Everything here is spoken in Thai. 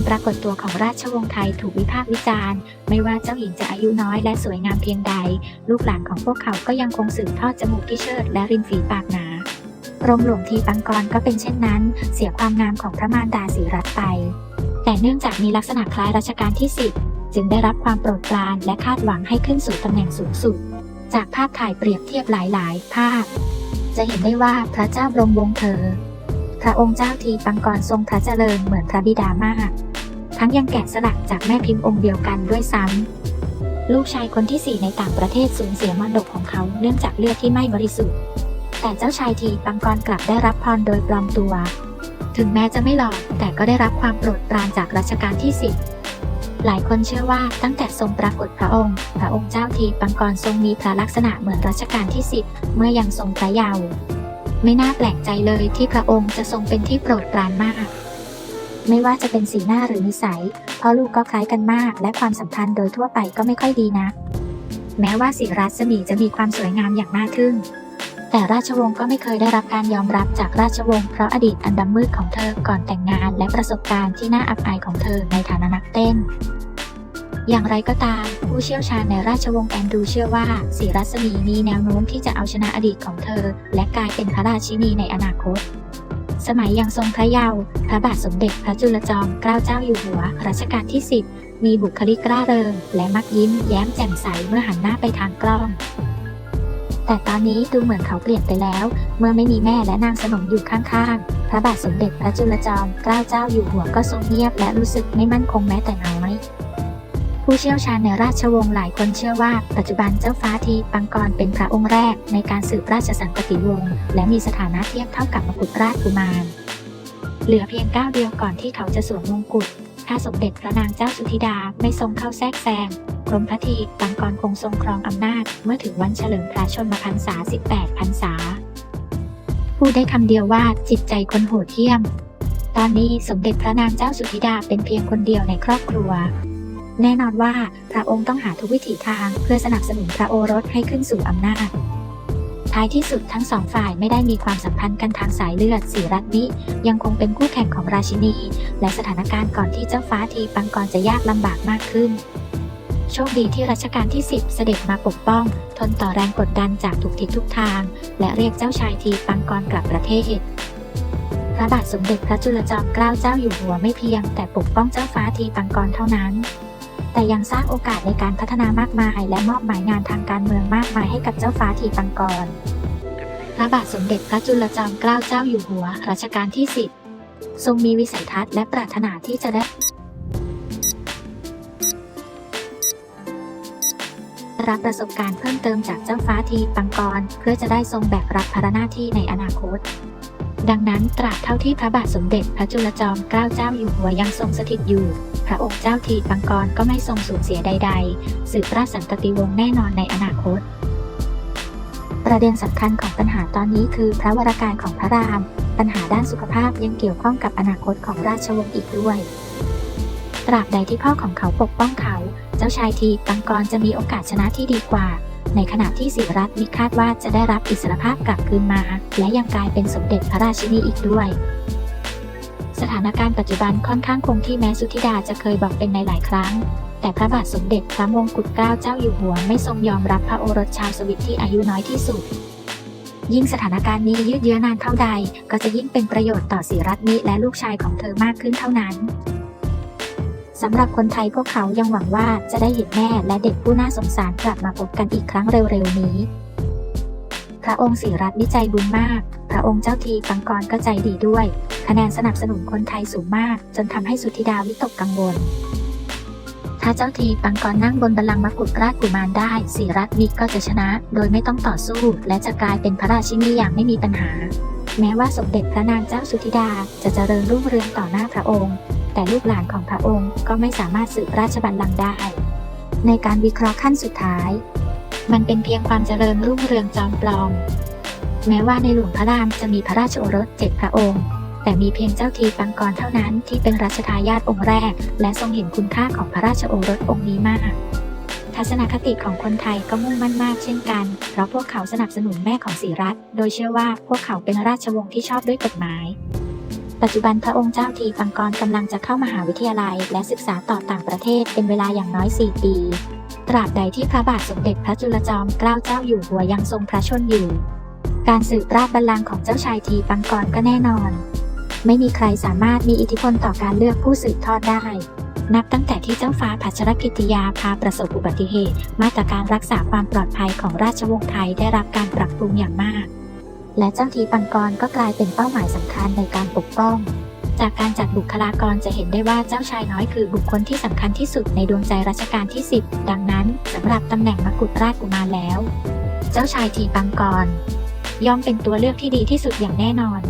การปรากฏตัวของราชวงศ์ไทยถูกวิพากษ์วิจารณ์ ไม่ว่าเจ้าหญิงจะอายุน้อยและสวยงามเพียงใด ลูกหลานของพวกเขาก็ยังคงสืบทอดจมูกที่เชิดและริมฝีปากหนากรมหลวงทีปังกรก็เป็นเช่นนั้น เสียความงามของพระมารดาสีรัตไป แต่เนื่องจากมีลักษณะคล้ายรัชกาลที่ 10 จึงได้รับความโปรดปรานและคาดหวังให้ขึ้นสู่ตำแหน่งสูงสุด จากภาพถ่ายเปรียบเทียบหลายๆ ภาพ จะเห็นได้ว่าพระเจ้าบรมวงศ์เธอ พระองค์เจ้าทีปังกรทรงพระเจริญเหมือนพระบิดามาก ทั้งยังแกะสลักจากแม่พิมพ์องค์เดียวกันด้วยซ้ำ ลูกชายคนที่สี่ในต่างประเทศสูญเสียมรดกของเขาเนื่องจากเลือดที่ไม่บริสุทธิ์ แต่เจ้าชายทีปังกรกลับได้รับพรโดยปลอมตัว ถึงแม้จะไม่หล่อแต่ก็ได้รับความโปรดปรานจากรัชกาลที่สิบหลายคนเชื่อว่าตั้งแต่ทรงปรากฏพระองค์ พระองค์เจ้าทีปังกรทรงมีพระลักษณะเหมือนรัชกาลที่สิบเมื่อยังทรงพระเยาว์ไม่น่าแปลกใจเลยที่พระองค์จะทรงเป็นที่โปรดปรานมาก ไม่ว่าจะเป็นสีหน้าหรือนิสัยเพราะลูกก็คล้ายกันมาก และความสัมพันธ์โดยทั่วไปก็ไม่ค่อยดีนะ แม้ว่าสิรัศมีจะมีความสวยงามอย่างน่าทึ่งแต่ราชวงศ์ก็ไม่เคยได้รับการยอมรับจากราชวงศ์เพราะอดีตอันดำมืดของเธอก่อนแต่งงาน และประสบการณ์ที่น่าอับอายของเธอในฐานะนักเต้นอย่างไรก็ตาม ผู้เชี่ยวชาญในราชวงศ์แอนดูเชื่อว่าสีรัศมีมีแนวโน้มที่จะเอาชนะอดีตของเธอ และกลายเป็นพระราชินีในอนาคต สมัยยังทรงพระเยาว์พระบาทสมเด็จพระจุลจอมเกล้าเจ้าอยู่หัวรัชกาลที่ 10 มีบุคลิกร่าเริง และมักยิ้มแย้มแจ่มใสเมื่อหันหน้าไปทางกล้อง แต่ตอนนี้ดูเหมือนเขาเปลี่ยนไปแล้ว เมื่อไม่มีแม่และนางสนมอยู่ข้างๆ พระบาทสมเด็จพระจุลจอมเกล้าเจ้าอยู่หัวก็ทรงเงียบและรู้สึกไม่มั่นคงแม้แต่น้อย ผู้เชี่ยวชาญในราชวงศ์หลายคนเชื่อว่า ปัจจุบันเจ้าฟ้าทีปังกรเป็นพระองค์แรกในการสืบราชสันตติวงศ์และมีสถานะเทียบเท่ากับมกุฎราชกุมาร เหลือเพียงก้าวเดียวก่อนที่เขาจะสวมมงกุฎถ้าสมเด็จพระนางเจ้าสุธิดาไม่ทรงเข้าแทรกแซงกรมพระทีปังกรคงทรงครองอำนาจ เมื่อถึงวันเฉลิมพระชนมพรรษา 18 พรรษา พูดได้คำเดียวว่าจิตใจคนโหดเหี้ยม ตอนนี้สมเด็จพระนางเจ้าสุธิดาเป็นเพียงคนเดียวในครอบครัว แน่นอนว่าพระองค์ต้องหาทุกวิถีทางเพื่อสนับสนุนพระโอรสให้ขึ้นสู่อำนาจ ท้ายที่สุดทั้งสองฝ่ายไม่ได้มีความสัมพันธ์กันทางสายเลือดสีรัตน์นี้ยังคงเป็นคู่แข่งของราชินี และสถานการณ์ก่อนที่เจ้าฟ้าทีปังกรจะยากลำบากมากขึ้นโชคดีที่รัชกาลที่ 10 เสด็จมาปกป้อง ทนต่อแรงกดดันจากทุกทิศทุกทาง และเรียกเจ้าชายทีปังกรกลับประเทศ พระบาทสมเด็จพระจุลจอมเกล้าเจ้าอยู่หัวไม่เพียง แต่ปกป้องเจ้าฟ้าทีปังกรเท่านั้น แต่ยังสร้างโอกาสในการพัฒนามากมาย และมอบหมายงานทางการเมืองมากมายให้กับเจ้าฟ้าทีปังกร พระบาทสมเด็จพระจุลจอมเกล้าเจ้าอยู่หัวรัชกาลที่10ทรงมีวิสัยทัศน์และปรารถนาที่จะได้รับประสบการณ์เพิ่มเติมจากเจ้าฟ้าทีปังกร เพื่อจะได้ทรงแบกรับภารหน้าที่ในอนาคต ดังนั้นตราบเท่าที่พระบาทสมเด็จพระจุลจอมเกล้าเจ้าอยู่หัวยังทรงสถิตอยู่ พระองค์เจ้าทีปังกรก็ไม่ทรงสูญเสียใด ๆ สืบราชสันตติวงศ์แน่นอนในอนาคต ประเด็นสำคัญของปัญหาตอนนี้คือพระวรากายของพระราม ปัญหาด้านสุขภาพยังเกี่ยวข้องกับอนาคตของราชวงศ์อีกด้วย ตราบใดที่พ่อของเขาปกป้องเขา เจ้าชายทีปังกรจะมีโอกาสชนะที่ดีกว่า ในขณะที่สิรัตน์มิคาดว่าจะได้รับอิสรภาพกลับคืนมา และยังกลายเป็นสมเด็จพระราชินีอีกด้วย สถานการณ์ปัจจุบันค่อนข้างคงที่แม้สุธิดาจะเคยบอกเป็นในหลายครั้ง แต่พระบาทสมเด็จพระมงกุฎเกล้าเจ้าอยู่หัวไม่ทรงยอมรับพระโอรสชาวสวิตที่อายุน้อยที่สุดยิ่งสถานการณ์นี้ยืดเยื้อนานเท่าใด ก็จะยิ่งเป็นประโยชน์ต่อสิรัตน์มิและลูกชายของเธอมากขึ้นเท่านั้น สำหรับคนไทยพวกเขายังหวังว่าจะได้เห็นแม่และเด็กผู้น่าสงสารกลับมาพบกันอีกครั้งเร็วๆนี้ พระองค์สิรัตน์วิจัยบุญมาก พระองค์เจ้าทีปังกรก็ใจดีด้วย คะแนนสนับสนุนคนไทยสูงมาก จนทำให้สุธิดาวิตกกังวลถ้าเจ้าทีปังกรนั่งบนบัลลังก์มกุฎราชกุมารได้สีรัตน์มิก็จะชนะ โดยไม่ต้องต่อสู้ และจะกลายเป็นพระราชินีอย่างไม่มีปัญหา แม้ว่าสมเด็จพระนางเจ้าสุธิดาจะเจริญรุ่งเรืองต่อหน้าพระองค์ แต่ลูกหลานของพระองค์ก็ไม่สามารถสืบราชบัลลังก์ได้ ในการวิเคราะห์ขั้นสุดท้าย มันเป็นเพียงความเจริญรุ่งเรืองจอมปลอม แม้ว่าในหลวงพระรามจะมีพระราชโอรสเจ็ดพระองค์ แต่มีเพียงเจ้าทีปังกรเท่านั้นที่เป็นรัชทายาทองค์แรก และทรงเห็นคุณค่าของพระราชโอรสองค์นี้มากทัศนคติของคนไทยก็มุ่งมั่นมากเช่นกัน เพราะพวกเขาสนับสนุนแม่ของศรีรัตโดยเชื่อว่าพวกเขาเป็นราชวงศ์ที่ชอบด้วยกฎหมาย ปัจจุบันพระองค์เจ้าทีปังกรกำลังจะเข้ามหาวิทยาลัย และศึกษาต่อต่างประเทศเป็นเวลาอย่างน้อย 4 ปี ตราบใดที่พระบาทสมเด็จพระจุลจอมเกล้าเจ้าอยู่หัวยังทรงพระชนอยู่ การสืบราชบัลลังก์ของเจ้าชายทีปังกรก็แน่นอน ไม่มีใครสามารถมีอิทธิพลต่อการเลือกผู้สืบทอดได้ นับตั้งแต่ที่เจ้าฟ้าพัชรกิติยาพาประสบอุบัติเหตุ มาตรการรักษาความปลอดภัยของราชวงศ์ไทยได้รับการปรับปรุงอย่างมาก และเจ้าทีปังกรก็กลายเป็นเป้าหมายสำคัญในการปกป้อง จากการจัดบุคลากรจะเห็นได้ว่าเจ้าชายน้อยคือบุคคลที่สำคัญที่สุดในดวงใจรัชกาลที่ 10 ดังนั้นสำหรับตำแหน่งมกุฎราชกุมารแล้ว เจ้าชายทีปังกรย่อมเป็นตัวเลือกที่ดีที่สุดอย่างแน่นอน